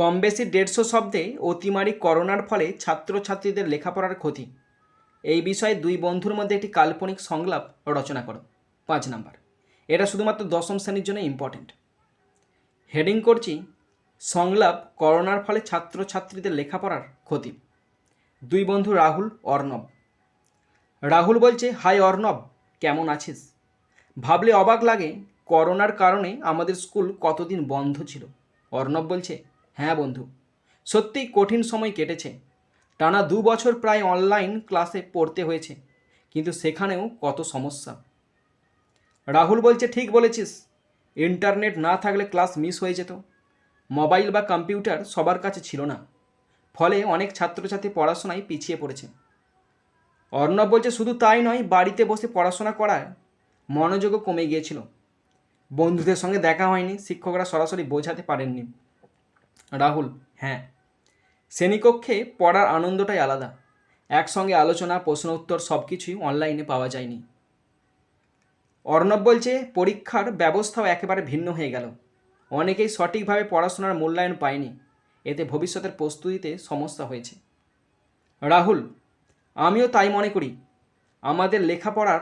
কম বেশি দেড়শো শব্দে অতিমারি করোনার ফলে ছাত্রছাত্রীদের লেখাপড়ার ক্ষতি। এই বিষয়ে দুই বন্ধুর মধ্যে একটি কাল্পনিক সংলাপ রচনা করো। পাঁচ নাম্বার। এটা শুধুমাত্র দশম শ্রেণির জন্য ইম্পর্টেন্ট হেডিং করছি, সংলাপ করোনার ফলে ছাত্রছাত্রীদের লেখাপড়ার ক্ষতি। দুই বন্ধু রাহুল, অর্ণব। রাহুল বলছে, হাই অর্ণব, কেমন আছিস? ভাবলে অবাক লাগে, করোনার কারণে আমাদের স্কুল কতদিন বন্ধ ছিল। অর্ণব বলছে হ্যাঁ বন্ধু, সত্যিই কঠিন সময় কেটেছে। টানা দু বছর প্রায় অনলাইন ক্লাসে পড়তে হয়েছে, কিন্তু সেখানেও কত সমস্যা। রাহুল বলছে, ঠিক বলেছিস ইন্টারনেট না থাকলে ক্লাস মিস হয়ে যেত। মোবাইল বা কম্পিউটার সবার কাছে ছিল না। ফলে অনেক ছাত্রছাত্রী পড়াশোনায় পিছিয়ে পড়েছে। অর্ণব বলছে, শুধু তাই নয়, বাড়িতে বসে পড়াশোনা করায় মনোযোগও কমে গিয়েছিল। বন্ধুদের সঙ্গে দেখা হয়নি, শিক্ষকরা সরাসরি বোঝাতে পারেননি। রাহুল হ্যাঁ। শ্রেণীকক্ষে পড়ার আনন্দটাই আলাদা। একসঙ্গে আলোচনা, প্রশ্ন উত্তর সব কিছুই অনলাইনে পাওয়া যায়নি। অর্ণব বলছে, পরীক্ষার ব্যবস্থাও একেবারে ভিন্ন হয়ে গেল। অনেকেই সঠিকভাবে পড়াশোনার মূল্যায়ন পায়নি। এতে ভবিষ্যতের প্রস্তুতিতে সমস্যা হয়েছে। রাহুল, আমিও তাই মনে করি। আমাদের লেখাপড়ার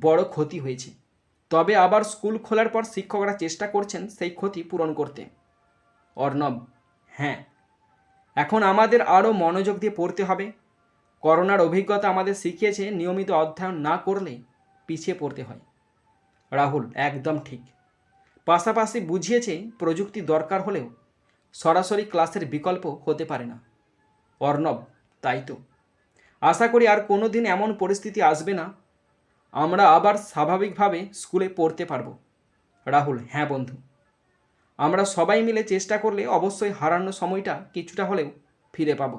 বড় ক্ষতি হয়েছে। তবে আবার স্কুল খোলার পর শিক্ষকরা চেষ্টা করছেন সেই ক্ষতি পূরণ করতে। অর্ণব হ্যাঁ এখন আমাদের আরও মনোযোগ দিয়ে পড়তে হবে। করোনার অভিজ্ঞতা আমাদের শিখিয়েছে, নিয়মিত অধ্যয়ন না করলে পিছিয়ে পড়তে হয়। রাহুল, একদম ঠিক। পাশাপাশি বুঝিয়েছে, প্রযুক্তি দরকার হলেও সরাসরি ক্লাসের বিকল্প হতে পারে না। অর্ণব, তাই তো। আশা করি আর কোনো দিন এমন পরিস্থিতি আসবে না, আমরা আবার স্বাভাবিকভাবে স্কুলে পড়তে পারব। রাহুল হ্যাঁ বন্ধু। আমরা সবাই মিলে চেষ্টা করলে অবশ্যই হারানো সময়টা কিছুটা হলেও ফিরে পাবো।